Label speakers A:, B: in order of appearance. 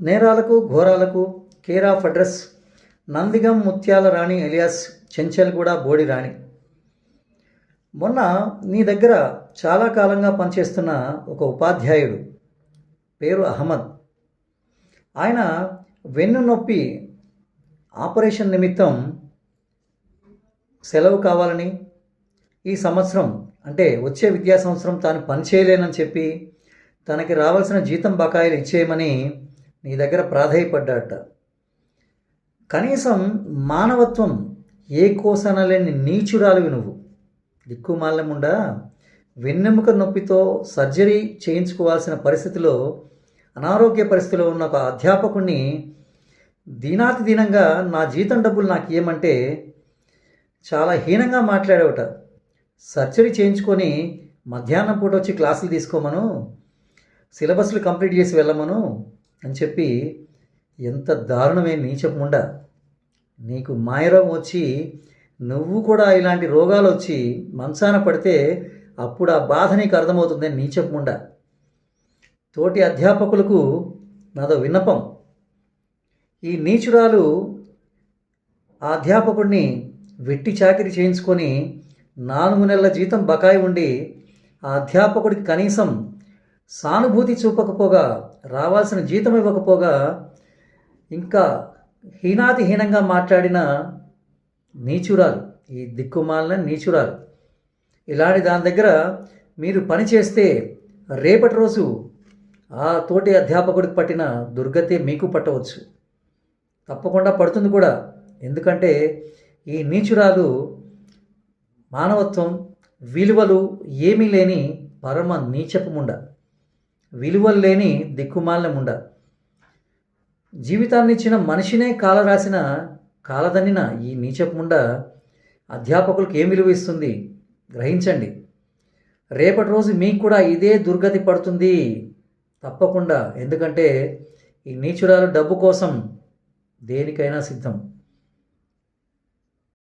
A: నేరాలకు ఘోరాలకు care of address. Nandigam Muthyala Rani alias Chanchalguda బోడి రాణి. మొన్న నీ దగ్గర చాలా కాలంగా పనిచేస్తున్న ఒక ఉపాధ్యాయుడు. పేరు అహ్మద్. ఆయన వెన్ను నొప్పి ఆపరేషన్ నిమిత్తం సెలవు కావాలని ఈ సంవత్సరం అంటే వచ్చే విద్యా సంవత్సరం తాను పనిచేయలేనని చెప్పి తనకి రావాల్సిన జీతం బకాయిలు ఇచ్చేయమని నీ దగ్గర ప్రాధేయపడ్డాట కనీసం మానవత్వం ఏ కోసనలేని నీచురాలివి నువ్వు. దిక్కుమాలముండా వెన్నెముక నొప్పితో సర్జరీ చేయించుకోవాల్సిన పరిస్థితిలో అనారోగ్య పరిస్థితిలో ఉన్న ఒక అధ్యాపకుణ్ణి దీనాతి దీనంగా నా జీతం డబ్బులు నాకు ఏమంటే చాలా హీనంగా మాట్లాడేవట. సర్జరీ చేయించుకొని మధ్యాహ్నం పూట వచ్చి క్లాసులు తీసుకోమను సిలబస్లు కంప్లీట్ చేసి వెళ్ళమను అని చెప్పి ఎంత దారుణమే నీ చెప్పకుండా నీకు మాయరోగం వచ్చి నువ్వు కూడా ఇలాంటి రోగాలు వచ్చి మంచాన పడితే అప్పుడు ఆ బాధ నీకు అర్థమవుతుందని నీ చెప్పకుండా తోటి అధ్యాపకులకు నాదో విన్నపం. ఈ నీచురాలు ఆ అధ్యాపకుడిని వెట్టి చాకిరి చేయించుకొని నాలుగు నెలల జీతం బకాయి ఉండి ఆ అధ్యాపకుడికి కనీసం సానుభూతి చూపకపోగా రావాల్సిన జీతం ఇవ్వకపోగా ఇంకా హీనాతిహీనంగా మాట్లాడిన నీచురాలు ఈ దిక్కుమాలిన నీచురాలు. ఇలాంటి దాని దగ్గర మీరు పని చేస్తే రేపటి రోజు ఆ తోటి అధ్యాపకుడికి పట్టిన దుర్గతే మీకు పట్టవచ్చు. తప్పకుండా పడుతుంది కూడా. ఎందుకంటే ఈ నీచురాలు మానవత్వం విలువలు ఏమీ లేని పరమ నీచపు ముండ. విలువలు లేని దిక్కుమాలిన ముండ జీవితాన్నిచ్చిన మనిషినే కాల రాసిన కాలదన్నిన ఈ నీచపు ముండ అధ్యాపకులకు ఏం విలువ ఇస్తుంది? గ్రహించండి. రేపటి రోజు మీకు కూడా ఇదే దుర్గతి పడుతుంది. తప్పకుండా. ఎందుకంటే ఈ నీచురాలు డబ్బు కోసం దేనికైనా సిద్ధం.